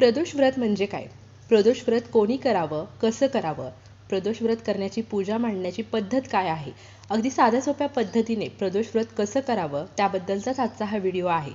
प्रदोष व्रत म्हणजे काय? प्रदोष व्रत कोणी करावं? कसं करावं? प्रदोष व्रत करण्याची पूजा मांडण्याची पद्धत काय आहे? अगदी साध्या सोप्या पद्धतीने प्रदोष व्रत कसं करावं? त्याबद्दलचाच आजचा हा व्हिडिओ आहे.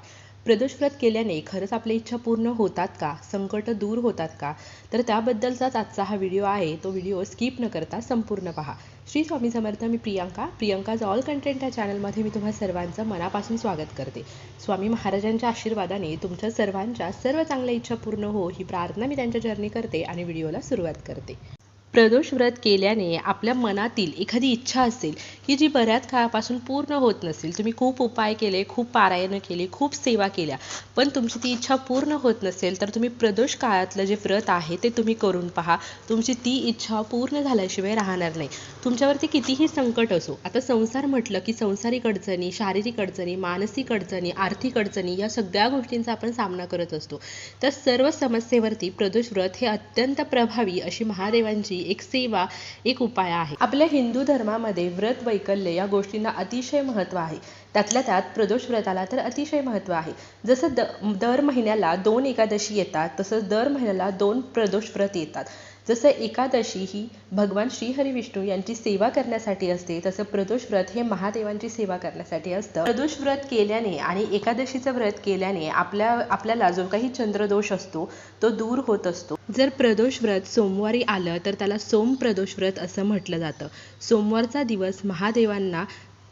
प्रदोषव्रत केल्याने खरंच आपल्या इच्छा पूर्ण होतात का? संकट दूर होतात का? तर त्याबद्दलचाच आजचा हा व्हिडिओ आहे. तो व्हिडिओ स्किप न करता संपूर्ण पहा. श्री स्वामी समर्थ मी प्रियांका. प्रियांकाज ऑल कंटेंट या चॅनलमध्ये मी तुम्हा सर्वांचं मनापासून स्वागत करते. स्वामी महाराजांच्या आशीर्वादाने तुमच्या सर्वांच्या सर्व चांगल्या इच्छा पूर्ण हो ही प्रार्थना मी त्यांच्या जर्नी करते आणि व्हिडिओला सुरुवात करते. प्रदोष व्रत केल्याने आपल्या मनातील एखादी इच्छा असेल की जी बऱ्याच काळापासून पूर्ण होत नसेल तुम्ही खूप उपाय केले खूप पारायणं केली खूप सेवा केल्या पण तुमची ती इच्छा पूर्ण होत नसेल तर तुम्ही प्रदोष काळातलं जे व्रत आहे ते तुम्ही करून पहा. तुमची ती इच्छा पूर्ण झाल्याशिवाय राहणार नाही. तुमच्यावरती कितीही संकट असो आता संसार म्हटलं की संसारिक अडचणी शारीरिक अडचणी मानसिक अडचणी आर्थिक अडचणी या सगळ्या गोष्टींचा आपण सामना करत असतो. तर सर्व समस्येवरती प्रदोष व्रत हे अत्यंत प्रभावी अशी महादेवांची एक सेवा एक उपाय आहे. आपल्या हिंदू धर्मामध्ये व्रत वैकल्य या गोष्टींना अतिशय महत्त्व आहे. त्यातल्या त्यात प्रदोष व्रताला तर अतिशय महत्त्व आहे. जसं द दर महिन्याला दोन एकादशी येतात तसंच दर महिन्याला दोन प्रदोष व्रत येतात. जसं एकादशी ही भगवान श्रीहरी विष्णू यांची सेवा करण्यासाठी असते तसं प्रदोष व्रत हे महादेवांची सेवा करण्यासाठी असतं. प्रदोष व्रत केल्याने आणि एकादशीचं व्रत केल्याने आपल्या आपल्याला जो काही चंद्रदोष असतो तो दूर होत असतो. जर प्रदोष व्रत सोमवारी आलं तर त्याला सोम प्रदोष व्रत असं म्हटलं जातं. सोमवारचा दिवस महादेवांना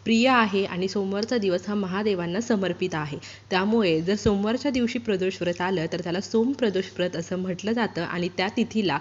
प्रिय आहे आणि सोमवारचा दिवस हा महादेवांना समर्पित आहे. त्यामुळे जर सोमवारच्या दिवशी प्रदोष व्रत आलं तर त्याला सोम प्रदोष व्रत असं म्हटलं जातं आणि त्या तिथीला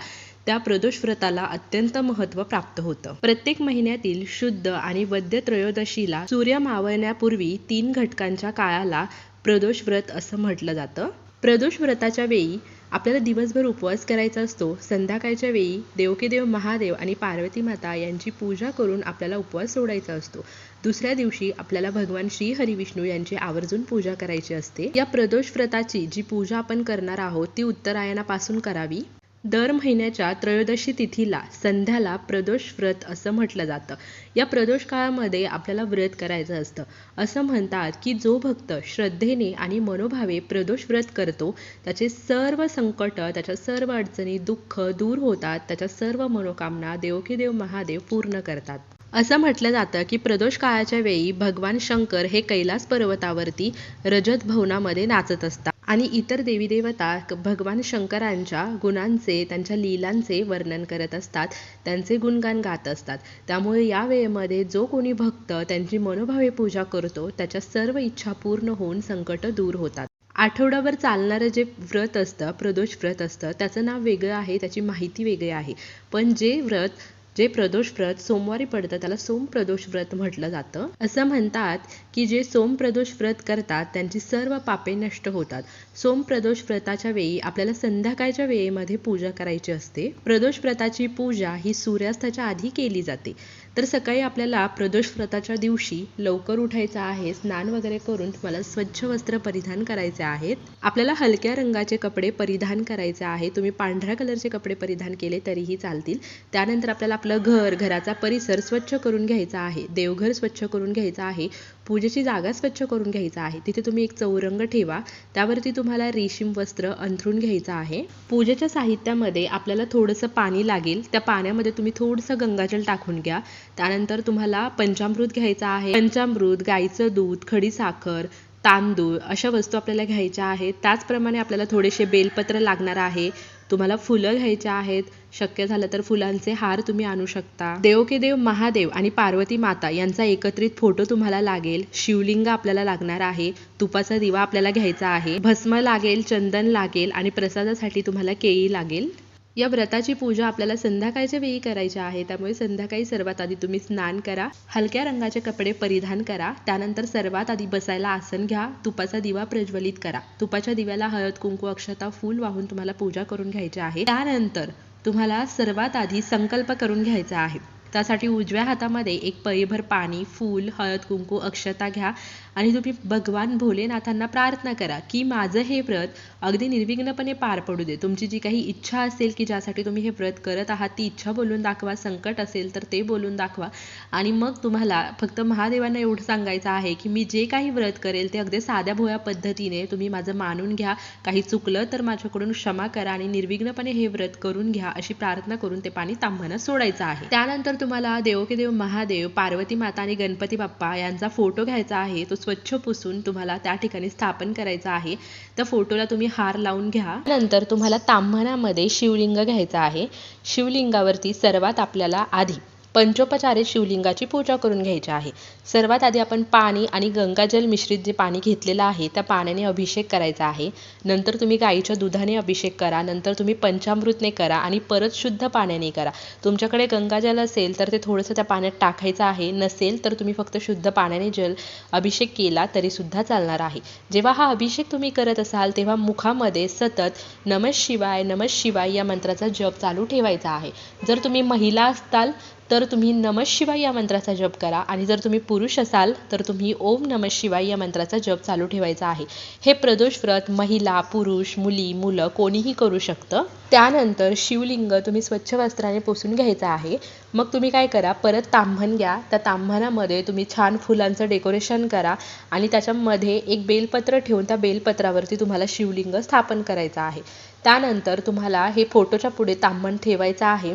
त्या प्रदोष व्रताला अत्यंत महत्त्व प्राप्त होतं. प्रत्येक महिन्यातील शुद्ध आणि वद्य त्रयोदशीला सूर्य मावळण्यापूर्वी तीन घटकांच्या काळाला प्रदोष व्रत असं म्हटलं जातं. प्रदोष व्रताच्या वेळी आपल्याला दिवसभर उपवास करायचा असतो. संध्याकाळच्या वेळी देवकेदेव महादेव आणि पार्वती माता यांची पूजा करून आपल्याला उपवास सोडायचा असतो. दुसऱ्या दिवशी आपल्याला भगवान श्री हरिविष्णू यांची आवर्जून पूजा करायची असते. या प्रदोष व्रताची जी पूजा आपण करणार आहोत ती उत्तरायणापासून करावी. दर महिन्याच्या त्रयोदशी तिथीला संध्याला प्रदोष व्रत असं म्हटलं जातं. या प्रदोष काळामध्ये आपल्याला व्रत करायचं असतं. असं म्हणतात की जो भक्त श्रद्धेने आणि मनोभावे प्रदोष व्रत करतो त्याचे सर्व संकट त्याच्या सर्व अडचणी दुःख दूर होतात त्याच्या सर्व मनोकामना देवकीदेव महादेव पूर्ण करतात. असं म्हटलं जातं की प्रदोष काळाच्या वेळी भगवान शंकर हे कैलास पर्वतावरती रजत भवनामध्ये नाचत असतात. आणि इतर देवी देवता भगवान शंकरांच्या गुणांचे त्यांच्या लीलांचे वर्णन करत असतात. त्यांचे गुणगान गात असतात. त्यामुळे या वेळेमध्ये जो कोणी भक्त त्यांची मनोभावे पूजा करतो त्याच्या सर्व इच्छा पूर्ण होऊन संकट दूर होतात. आठवडाभर चालणारं जे व्रत असतं प्रदोष व्रत असतं त्याचं नाव वेगळं आहे त्याची माहिती वेगळी आहे. पण जे व्रत जे प्रदोष व्रत सोमवारी पडतं त्याला सोम प्रदोष व्रत म्हटलं जातं. असं म्हणतात की जे सोम प्रदोष व्रत करतात त्यांची सर्व पापे नष्ट होतात. सोम प्रदोष व्रताच्या वेळी आपल्याला संध्याकाळच्या वेळेमध्ये पूजा करायची असते. प्रदोष व्रताची पूजा ही सूर्यास्ताच्या आधी केली जाते. तर सकाळी आपल्याला प्रदोष व्रताच्या दिवशी लवकर उठायचं आहे स्नान वगैरे करून तुम्हाला स्वच्छ वस्त्र परिधान करायचे आहेत. आपल्याला हलक्या रंगाचे कपडे परिधान करायचे आहे. तुम्ही पांढऱ्या कलरचे कपडे परिधान केले तरीही चालतील. त्यानंतर आपल्याला आपलं घर घराचा परिसर स्वच्छ करून घ्यायचा आहे. देवघर स्वच्छ करून घ्यायचा आहे. पूजेची जागा स्वच्छ करून घ्यायचा आहे. तिथे तुम्ही एक चौरंग ठेवा. त्यावरती तुम्हाला रेशीम वस्त्र अंथरून घ्यायचं आहे. पूजेच्या साहित्यामध्ये आपल्याला थोडंसं पाणी लागेल. त्या पाण्यामध्ये तुम्ही थोडंसं गंगाजल टाकून घ्या. त्यानंतर तुम्हाला पंचामृत घ्यायचं आहे. पंचामृत गाईचं दूध खडी साखर तांदूळ अशा वस्तू आपल्याला घ्यायच्या आहेत. त्याचप्रमाणे आपल्याला थोडेसे बेलपत्र लागणार आहे. तुम्हाला फुलं घ्यायचे आहेत शक्य झालं तर फुलांचे हार तुम्ही आणू शकता. देव के देव महादेव आणि पार्वती माता यांचा एकत्रित फोटो तुम्हाला लागेल. शिवलिंग आपल्याला लागणार आहे तुपाचा दिवा आपल्याला घ्यायचा आहे. भस्म लागेल चंदन लागेल आणि प्रसादासाठी तुम्हाला केळी लागेल. या व्रताची पूजा आपल्याला संध्याकाळच्या वेळी करायची आहे. त्यामुळे संध्याकाळी सर्वात आधी तुम्ही स्नान करा हलक्या रंगाचे कपडे परिधान करा त्यानंतर सर्वात आधी बसायला आसन घ्या तुपाचा दिवा प्रज्वलित करा. तुपाच्या दिव्याला हळद कुंकू अक्षता फूल वाहून तुम्हाला पूजा करून घ्यायची आहे. त्यानंतर तुम्हाला सर्वात आधी संकल्प करून घ्यायचा आहे. त्यासाठी उजव्या हातामध्ये एक पळीभर पाणी फूल हळद कुंकू अक्षता घ्या आणि तुम्ही भगवान भोलेनाथांना प्रार्थना करा की माझं हे व्रत अगदी निर्विघ्नपणे पार पडू दे. तुमची जी काही इच्छा असेल की ज्यासाठी तुम्ही हे व्रत करत आहात ती इच्छा बोलून दाखवा. संकट असेल तर ते बोलून दाखवा. आणि मग तुम्हाला फक्त महादेवांना एवढं सांगायचं आहे की मी जे काही व्रत करेल ते अगदी साध्या भोया पद्धतीने तुम्ही माझं मानून घ्या. काही चुकलं तर माझ्याकडून क्षमा करा आणि निर्विघ्नपणे हे व्रत करून घ्या अशी प्रार्थना करून ते पाणी तांब्यानं सोडायचं आहे. त्यानंतर तुम्हाला देवकी देव महादेव पार्वती माता आणि गणपती बाप्पा यांचा फोटो घ्यायचा आहे तो स्वच्छ पुसून तुम्हाला त्या ठिकाणी स्थापन करायचा आहे. त्या फोटोला तुम्ही हार लावून घ्या. नंतर तुम्हाला ताम्हणामध्ये शिवलिंग घ्यायचं आहे. शिवलिंगावरती सर्वात आपल्याला आधी पंचोपचारे शिवलिंगाची पूजा करून घ्यायची आहे. सर्वात आधी आपण पाणी आणि गंगाजल मिश्रित जे पाणी घेतलेलं आहे त्या पाण्याने अभिषेक करायचा आहे. नंतर तुम्ही गाईच्या दुधाने अभिषेक करा नंतर तुम्ही पंचामृतने करा आणि परत शुद्ध पाण्याने करा. तुमच्याकडे गंगाजल असेल तर ते थोडंसं त्या पाण्यात टाकायचं आहे नसेल तर तुम्ही फक्त शुद्ध पाण्याने जल अभिषेक केला तरी सुद्धा चालणार आहे. जेव्हा हा अभिषेक तुम्ही करत असाल तेव्हा मुखामध्ये सतत नमः शिवाय नमः शिवाय या मंत्राचा जप चालू ठेवायचा आहे. जर तुम्ही महिला असताल तर तुम्ही नमः शिवाय या मंत्राचा जप करा. आणि जर तुम्ही पुरुष असाल तर तुम्ही ओम नमः शिवाय या मंत्राचा जप चालू ठेवायचा आहे. हे प्रदोष व्रत महिला पुरुष मुली मुलं कोणीही करू शकतं. त्यानंतर शिवलिंग तुम्ही स्वच्छ वस्त्राने पुसून घ्यायचं आहे. मग तुम्ही काय करा परत ताम्हण घ्या. त्या ताम्हणामध्ये तुम्ही छान फुलांचं डेकोरेशन करा आणि त्याच्यामध्ये एक बेलपत्र ठेवून त्या बेलपत्रावरती तुम्हाला शिवलिंग स्थापन करायचं आहे. त्यानंतर तुम्हाला हे फोटोच्या पुढे ताम्हण ठेवायचं आहे.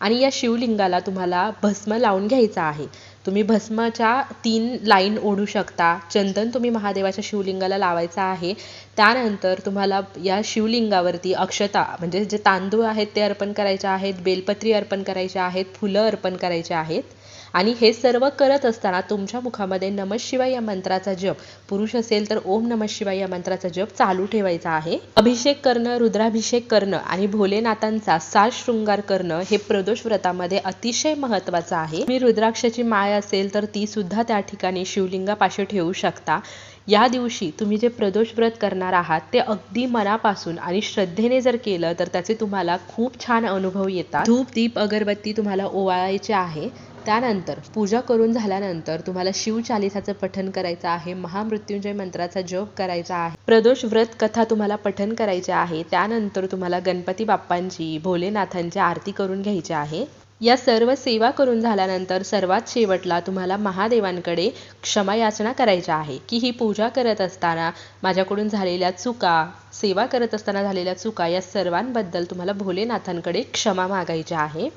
आणि या शिवलिंगाला तुम्हाला भस्म लावून घ्यायचा आहे. तुम्ही भस्माच्या तीन लाईन ओढू शकता. चंदन तुम्ही महादेवाच्या शिवलिंगाला लावायचा आहे. त्यानंतर तुम्हाला या शिवलिंगावरती अक्षता म्हणजे जे तांदूळ आहेत ते अर्पण करायचे आहेत बेलपत्री अर्पण करायचे आहेत फुलं अर्पण करायचे आहेत. आणि हे सर्व करत असताना तुमच्या मुखामध्ये नमः शिवाय या मंत्राचा जप. पुरुष असेल तर ओम नमः शिवाय या मंत्राचा जप चालू ठेवायचा आहे. अभिषेक करणं रुद्राभिषेक करणं आणि भोलेनाथांचा साज शृंगार करणं हे प्रदोष व्रतामध्ये अतिशय महत्वाचं आहे. मी रुद्राक्षाची माळ असेल तर ती सुद्धा त्या ठिकाणी शिवलिंगापाशी ठेवू शकता. या दिवशी तुम्ही जे प्रदोष व्रत करणार आहात ते अगदी मनापासून आणि श्रद्धेने जर केलं तर त्याचे तुम्हाला खूप छान अनुभव येतात. धूप दीप अगरबत्ती तुम्हाला ओवाळायचे आहे. त्यानंतर पूजा करून झाल्यानंतर तुम्हाला शिवचालिसाचं पठण करायचं आहे महामृत्युंजय मंत्राचा जप करायचा आहे प्रदोष व्रत कथा तुम्हाला पठण करायचे आहे त्यानंतर तुम्हाला गणपती बाप्पांची भोलेनाथांची आरती करून घ्यायची आहे. या सर्व सेवा करून झाल्यानंतर सर्वात शेवटला तुम्हाला महादेवांकडे क्षमा याचना आहे की ही पूजा करत असताना माझ्याकडून झालेल्या चुका सेवा करत असताना झालेल्या चुका या सर्वांबद्दल तुम्हाला भोलेनाथांकडे क्षमा मागायची आहे.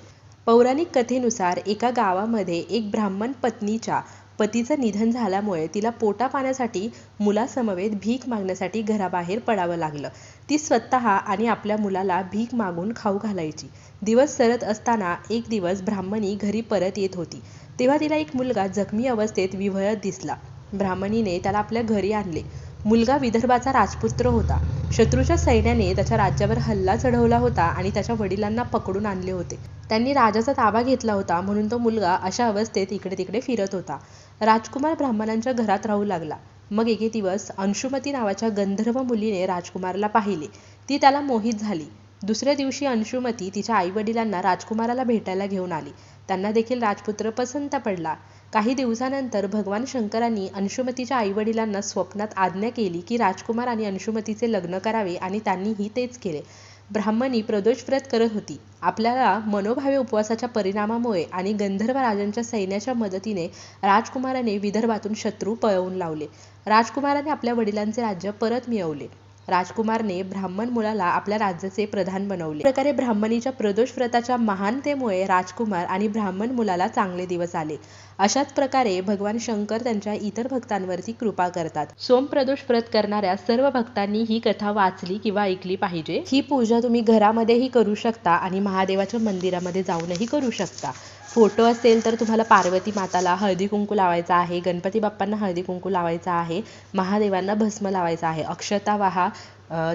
पौराणिक कथेनुसार एका गावामध्ये एक ब्राह्मण पत्नीच्या पतीचं निधन झाल्यामुळे तिला पोटा पाण्यासाठी मुलासमवेत भीक मागण्यासाठी घराबाहेर पडावं लागलं. ती स्वतः आणि आपल्या मुलाला भीक मागून खाऊ घालायची. दिवस सरत असताना एक दिवस ब्राह्मणी घरी परत येत होती. तेव्हा तिला एक मुलगा जखमी अवस्थेत विव्हळत दिसला. ब्राह्मणीने त्याला आपल्या घरी आणले. मुलगा विदर्भाचा राजपुत्र होता. शत्रूच्या सैन्याने त्याच्या राज्यावर हल्ला चढवला होता आणि त्याच्या वडिलांना पकडून आणले होते. त्यांनी राजाचा ताबा घेतला होता म्हणून तो मुलगा अशा अवस्थेत इकडे तिकडे फिरत होता. राजकुमार ब्राह्मणांच्या घरात राहू लागला. मग एके दिवस अंशुमती नावाच्या गंधर्व मुलीने राजकुमारला पाहिले. ती त्याला मोहित झाली. दुसऱ्या दिवशी अंशुमती तिच्या आईवडिलांना राजकुमाराला भेटायला घेऊन आली. त्यांना देखील राजपुत्र पसंत पडला. काही दिवसानंतर भगवान शंकरांनी अंशुमतीच्या आईवडिलांना स्वप्नात आज्ञा केली की राजकुमार आणि अंशुमतीचे लग्न करावे आणि त्यांनीही तेच केले. ब्राह्मणी प्रदोष व्रत करत होती. आपल्याला मनोभावे उपवासाच्या परिणामामुळे आणि गंधर्व राजांच्या सैन्याच्या मदतीने राजकुमाराने विदर्भातून शत्रू पळवून लावले. राजकुमाराने आपल्या वडिलांचे राज्य परत मिळवले. राजकुमारने ब्राह्मण मुलाला आपल्या राज्याचे प्रधान बनवले. प्रकारे ब्राह्मणीच्या प्रदोष व्रताच्या महानतेमुळे राजकुमार आणि ब्राह्मण मुलाला चांगले दिवस आले. अशाच प्रकारे भगवान शंकर त्यांच्या इतर भक्तांवरती कृपा करतात. सोमप्रदोष व्रत करणाऱ्या सर्व भक्तांनी ही कथा वाचली किंवा ऐकली पाहिजे. ही पूजा तुम्ही घरामध्येही करू शकता आणि महादेवाच्या मंदिरामध्ये जाऊनही करू शकता. फोटो असेल तर तुम्हाला पार्वती माताला हळदी कुंकू लावायचा आहे गणपती बाप्पांना हळदी कुंकू लावायचा आहे महादेवांना भस्म लावायचा आहे. अक्षता वाहा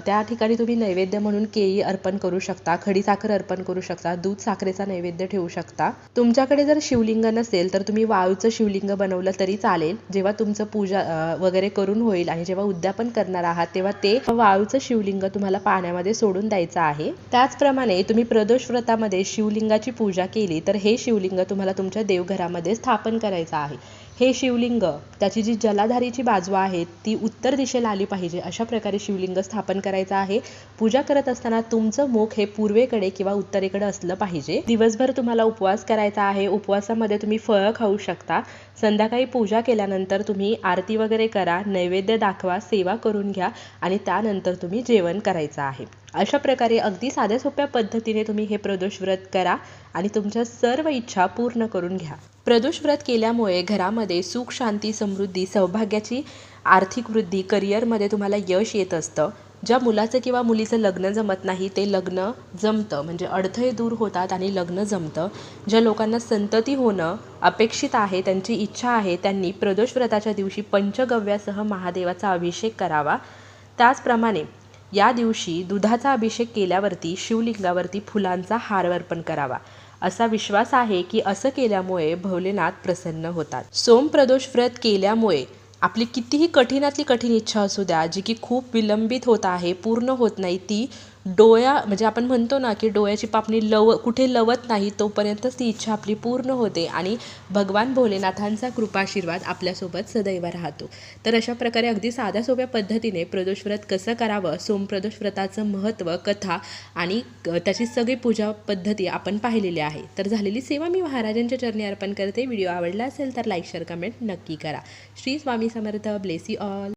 त्या ठिकाणी तुम्ही नैवेद्य म्हणून केळी अर्पण करू शकता खडीसाखर अर्पण करू शकता दूध साखरेचा नैवेद्य ठेवू शकता. तुमच्याकडे जर शिवलिंग नसेल तर तुम्ही वाळूचं शिवलिंग बनवलं तरी चालेल. जेव्हा तुमचं पूजा वगैरे करून होईल आणि जेव्हा उद्यापन करणार आहात तेव्हा ते वाळूचं शिवलिंग तुम्हाला पाण्यामध्ये सोडून द्यायचं आहे. त्याचप्रमाणे तुम्ही प्रदोष व्रतामध्ये शिवलिंगाची पूजा केली तर हे शिवलिंग तुम्हाला तुमच्या देवघरामध्ये स्थापन करायचं आहे. हे शिवलिंग त्याची जी जलाधारीची बाजू आहे ती उत्तर दिशेला आली पाहिजे. अशा प्रकारे शिवलिंग स्थापन करायचं आहे. पूजा करत असताना तुमचं मुख हे पूर्वेकडे किंवा उत्तरेकडे असलं पाहिजे. दिवसभर तुम्हाला उपवास करायचा आहे. उपवासामध्ये तुम्ही फळं खाऊ शकता. संध्याकाळी पूजा केल्यानंतर तुम्ही आरती वगैरे करा. नैवेद्य दाखवा सेवा करून घ्या आणि त्यानंतर तुम्ही जेवण करायचं आहे. अशा प्रकारे अगदी साध्या सोप्या पद्धतीने तुम्ही हे प्रदोष व्रत करा आणि तुमच्या सर्व इच्छा पूर्ण करून घ्या. प्रदोष व्रत केल्यामुळे घरामध्ये सुख शांती समृद्धी सौभाग्याची आर्थिक वृद्धी करिअरमध्ये तुम्हाला यश येत असतं. ज्या मुलाचं किंवा मुलीचं लग्न जमत नाही ते लग्न जमतं. म्हणजे अडथळे दूर होतात आणि लग्न जमतं. ज्या लोकांना संतती होणं अपेक्षित आहे त्यांची इच्छा आहे त्यांनी प्रदोष व्रताच्या दिवशी पंचगव्यासह महादेवाचा अभिषेक करावा. त्याचप्रमाणे या दिवशी दुधाचा अभिषेक केल्यावरती शिवलिंगावरती फुलांचा हार अर्पण करावा. असा विश्वास आहे की असं केल्यामुळे भोलेनाथ प्रसन्न होतात. सोमप्रदोष व्रत केल्यामुळे आपली कितीही कठीणातली कठीण इच्छा असू द्या जी की खूप विलंबित होत आहे पूर्ण होत नाही ती डोळ्या म्हणजे आपण म्हणतो ना की डोळ्याची पापणी लव कुठे लवत नाही तोपर्यंतच ती इच्छा आपली पूर्ण होते आणि भगवान भोलेनाथांचा कृपाशीर्वाद आपल्यासोबत सदैव राहतो. तर अशा प्रकारे अगदी साध्या सोप्या पद्धतीने प्रदोष व्रत कसं करावं सोमप्रदोष व्रताचं महत्त्व कथा आणि क- त्याची सगळी पूजा पद्धती आपण पाहिलेली आहे. तर झालेली सेवा मी महाराजांच्या चरणी अर्पण करते. व्हिडिओ आवडला असेल तर लाईक शेअर कमेंट नक्की करा. श्री स्वामी समर्थ. Blessed all.